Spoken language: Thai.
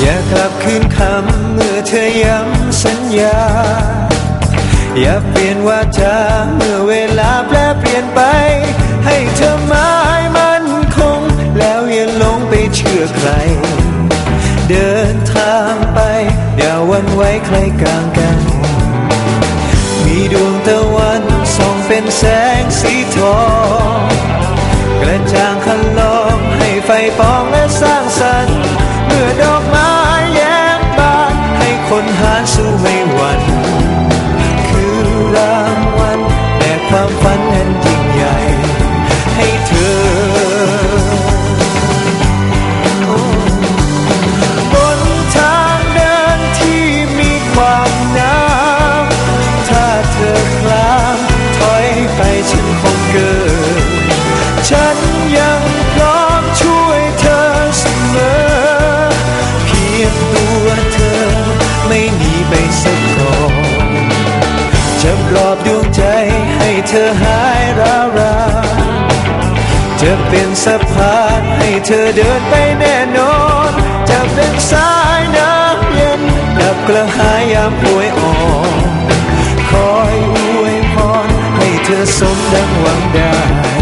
อย่ากลับคืนคำเมื่อเธอย้ำสัญญา อย่าเปลี่ยนวาจาเมื่อเวลาแปรเปลี่ยนไป ให้เธอมาให้มันคง แล้วอย่าลงไปเชื่อใคร เดินทางไป อย่าวันไว้ใครกลางกัน มีดวงตะวันส่องเป็นแสงสีทอง กระจ่างคันลองให้ไฟปองและ คนหาสู้ไม่หวั่น จะปลอบดวงใจให้เธอหายร้าวราจะเป็นสะพานให้เธอเดินไปแน่นอน จะเป็นสายน้ำเย็นดับกระหายยามป่วยอ่อนคอยอวยพรให้เธอสมดังหวังได้